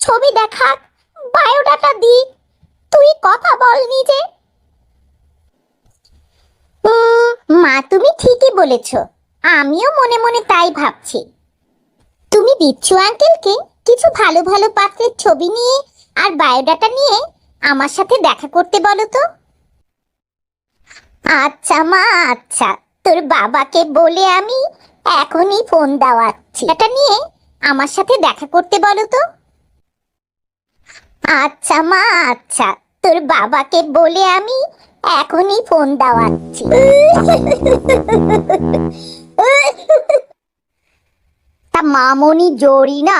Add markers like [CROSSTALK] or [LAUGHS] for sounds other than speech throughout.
ছবি দেখাক বায়োডাটা দি। তুই কথা বল নিজে। মা, তুমি ঠিকই বলেছ। আমিও মনে মনে তাই ভাবছি। তুমি বিচ্ছু আঙ্কেলকে কিছু ভালো ভালো পাত্রের ছবি নিয়ে আর বায়োডাটা নিয়ে আমার সাথে দেখা করতে বলো তো। আচ্ছা মা আচ্ছা। তোর বাবাকে বলে আমি এখনই ফোন দেওয়াচ্ছি। এটা নিয়ে আমার সাথে দেখা করতে বলো তো। আচ্ছা মা আচ্ছা। তোর বাবাকে বলে আমি এখনই ফোন দেওয়াচ্ছি। তা মামনি জরি না,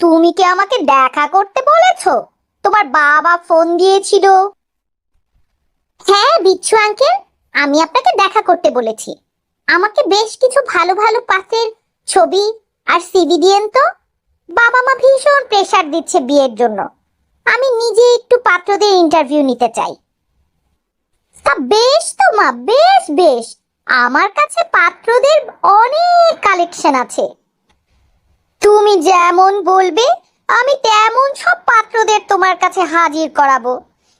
তুমি কি আমাকে দেখা করতে বলেছ? তোমার বাবা ফোন দিয়েছিল। হ্যাঁ বিচ্ছু আঙ্কেল আমি আপনাকে দেখা করতে বলেছি। আমাকে বেশ কিছু ভালো ভালো পাত্রের ছবি আর সিভি দিয়েন তো। বাবা মা ভীষণ প্রেসার দিচ্ছে বিয়ের জন্য। আমি নিজে একটু পাত্রদের ইন্টারভিউ নিতে চাই। তা বেশ তো মা, বেশ বেশ। আমার কাছে পাত্রদের অনেক কালেকশন আছে। তুমি যেমন বলবে, আমি তেমন সব পাত্রদের তোমার কাছে হাজির করাবো।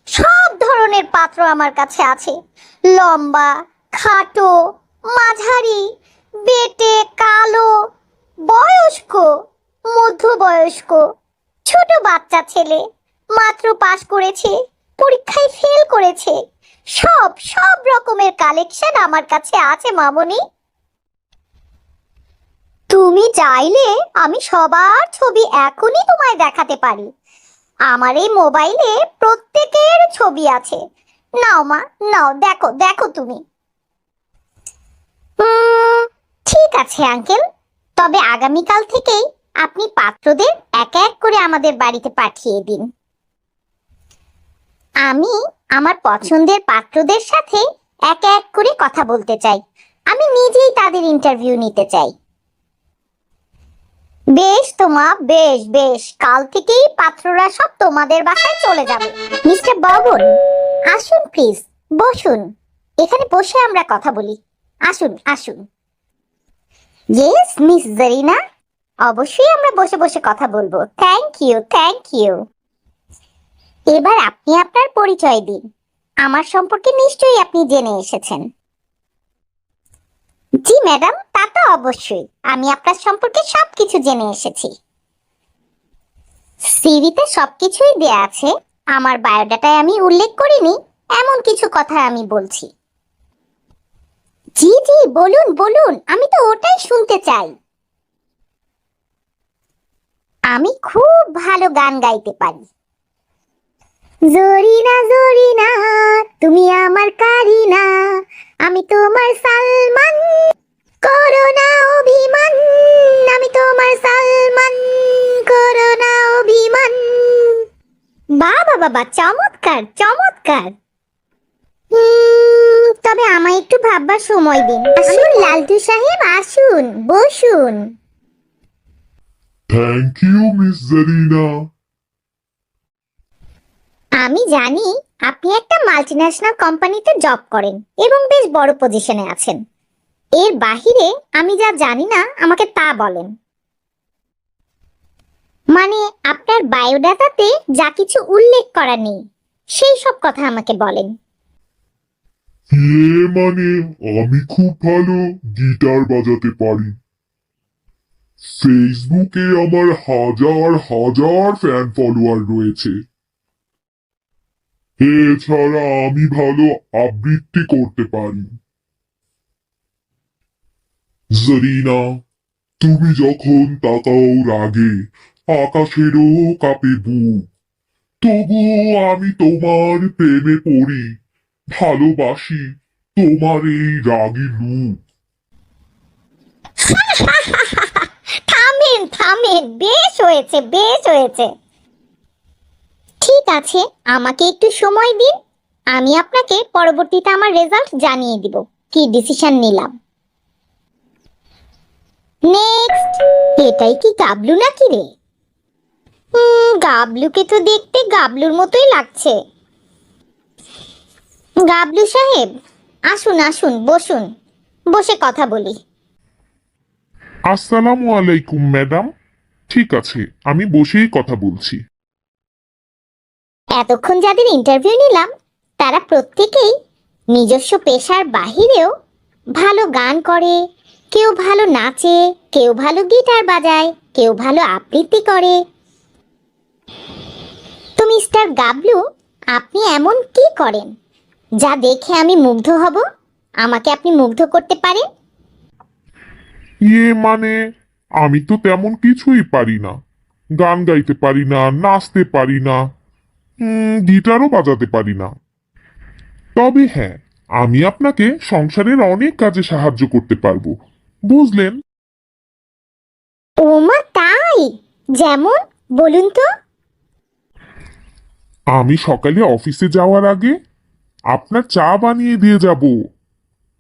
সব ধরনের পাত্র আমার কাছে আছে। লম্বা, খাটো, মাঝারি, বেটে, কালো, বয়স্ক, মধ্যবয়স্ক, ছোট বাচ্চা ছেলে। মাত্র পাশ করেছে, পরীক্ষায় ফেল করেছে। সব সব রকমের কালেকশন আমার কাছে আছে, মামনি। তুমি চাইলে আমি সবার ছবি এখনই তোমায় দেখাতে পারি। আমার এই মোবাইলে প্রত্যেকের ছবি আছে। নাও মা, নাও, দেখো দেখো তুমি। ঠিক আছে আঙ্কেল তবে আগামীকাল থেকেই আপনি পাত্রদের এক এক করে আমাদের বাড়িতে পাঠিয়ে দিন। আমি আমার পছন্দের পাত্রদের সাথে এক এক করে কথা বলতে চাই। আমি নিজেই তাদের ইন্টারভিউ নিতে চাই। বেশ তোমা বেশ বেশ। কাল থেকেই পাত্ররা সব তোমাদের বাসায় চলে যাবে। মিস্টার বাবন, আসুন প্লিজ বসুন। এখানে বসে আমরা কথা বলি। আসুন আসুন। ইয়েস মিস জারিনা অবশ্যই আমরা বসে বসে কথা বলব। থ্যাংক ইউ থ্যাংক ইউ এবার আপনি আপনার পরিচয় দিন। আমার সম্পর্কে নিশ্চয়ই আপনি জেনে এসেছেন। জি, ম্যাডাম, তা তো অবশ্যই। আমি আপনার সম্পর্কে সবকিছু জেনে এসেছি। সিভিতে সবকিছুই দেয়া আছে। আমার বায়োডাটায় আমি উল্লেখ করিনি, এমন কিছু কথা আমি বলছি। জি জি, বলুন বলুন, আমি তো ওটাই শুনতে চাই। আমি খুব ভালো গান গাইতে পারি। জরিনা জরিনা তুমি আমার কারিনা আমি তোমার সালমান। করোনা অভিমান আমি তোমার সালমান। করোনা অভিমান। বাবা বাবা চমৎকার চমৎকার। তবে আমায় একটু ভাববার সময় দিন। আসুন। লালটু সাহেব আসুন বসুন। থ্যাংক ইউ মিস জারিনা আমি জানি আপনি একটা মাল্টিন্যাশনাল কোম্পানিতে জব করেন এবং বেশ বড় পজিশনে আছেন। এর বাহিরে আমি যা জানি না, আমাকে তা বলেন। মানে আপনার বায়োডাটাতে যা কিছু উল্লেখ করা নেই, সেই সব কথা আমাকে বলেন। এ মানে আমি খুব ভালো গিটার বাজাতে পারি। ফেসবুকে আমার হাজার হাজার ফ্যান ফলোয়ার রয়েছে। এছাড়া আমি ভালো আবৃত্তি করতে পারি। জরিনা, তুমি যখন তাকাও রাগে, আকাশেরও কাঁপে বুক। তবুও আমি তোমার প্রেমে পড়ি, ভালোবাসি তোমার এই রাগী রূপ [LAUGHS] থামেন থামেন, বেশ হয়েছে বেশ হয়েছে। আছে আমাকে একটু সময় দিন, আমি আপনাকে পরবর্তীতে আমার রেজাল্ট জানিয়ে দিব। কি ডিসিশন নিলাম? নেক্সট এটাই কি গাবলু নাকি রে? গাবলুকে তো দেখতে গাবলুর মতোই লাগছে। গাবলু সাহেব, আসুন আসুন, বসুন, বসে কথা বলি। আসসালামু আলাইকুম, ম্যাডাম। ঠিক আছে, আমি বসেই কথা বলছি। এতক্ষণ যাদের ইন্টারভিউ নিলাম, তারা প্রত্যেকেই নিজস্ব পেশার বাহিরেও ভালো গান করে, কেউ ভালো নাচে, কেউ ভালো গিটার বাজায়, কেউ ভালো আবৃত্তি করে। তো মিস্টার গাবলু আপনি এমন কি করেন? যা দেখে আমি মুগ্ধ হব, আমাকে আপনি মুগ্ধ করতে পারেন? ইয়ে মানে আমি তো তেমন কিছুই পারি না। গান গাইতে পারি না, নাচতে পারি না। গিটারও বাজাতে পারি না। তবে হ্যাঁ আমি আপনাকে সংসারের অনেক কাজে সাহায্য করতে পারব। বুঝলেন? তাই? যেমন বলুন তো। আমি সকালে অফিসে যাওয়ার আগে আপনার চা বানিয়ে দিয়ে যাব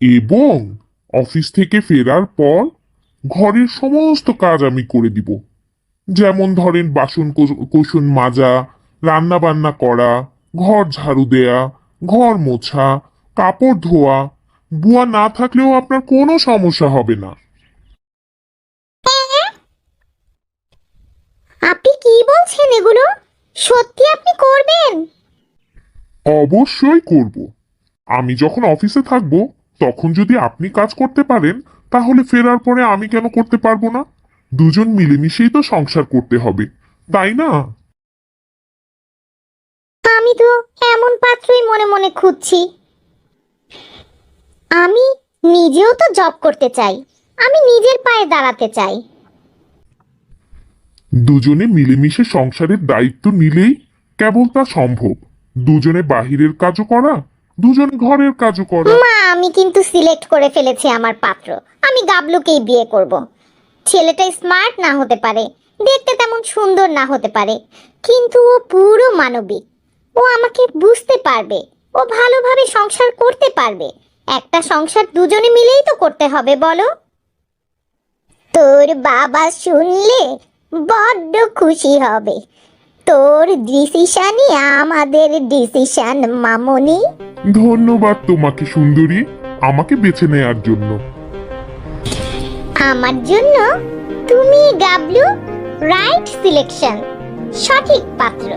এবং অফিস থেকে ফেরার পর ঘরের সমস্ত কাজ আমি করে দিব। যেমন ধরেন বাসন কোসন মাজা রান্না বান্না করা ঘর ঝাড়ু দেয়া ঘর মোছা কাপড় ধোয়া বুয়া না থাকলেও আপনার কোনো সমস্যা হবে না। আপনি কি বলছেন এগুলো? সত্যি আপনি করবেন? অবশ্যই করব। আমি যখন অফিসে থাকব তখন যদি আপনি কাজ করতে পারেন তাহলে ফেরার পরে আমি কেন করতে পারব না? দুজন মিলেমিশেই তো সংসার করতে হবে তাই না? আমি তো এমন পাত্রই মনে মনে খুঁজছি। আমি নিজেও তো জব করতে চাই। আমি নিজের পায়ে দাঁড়াতে চাই। দুজনে মিলেমিশে সংসারের দায়িত্ব নিলেই কেবল তা সম্ভব। দুজনে বাহিরের কাজও করা দুজনে ঘরের কাজও করা। মা আমি কিন্তু সিলেক্ট করে ফেলেছি আমার পাত্র। আমি গাবলুকেই বিয়ে করব। ছেলেটা স্মার্ট না হতে পারে দেখতে তেমন সুন্দর না হতে পারে কিন্তু ও পুরো মানবিক। ও আমাকে বুঝতে পারবে। ও ভালোভাবে সংসার করতে পারবে। একটা সংসার দুজনে মিলেই তো করতে হবে বলো। তোর বাবা শুনলে বড্ড খুশি হবে। তোর ডিসিশনই আমাদের ডিসিশন মামনি। ধন্যবাদ তোমাকে সুন্দরী। আমাকে বেছে নেয়ার জন্য। আমার জন্য তুমি গাবলু রাইট সিলেকশন সঠিক পাত্র।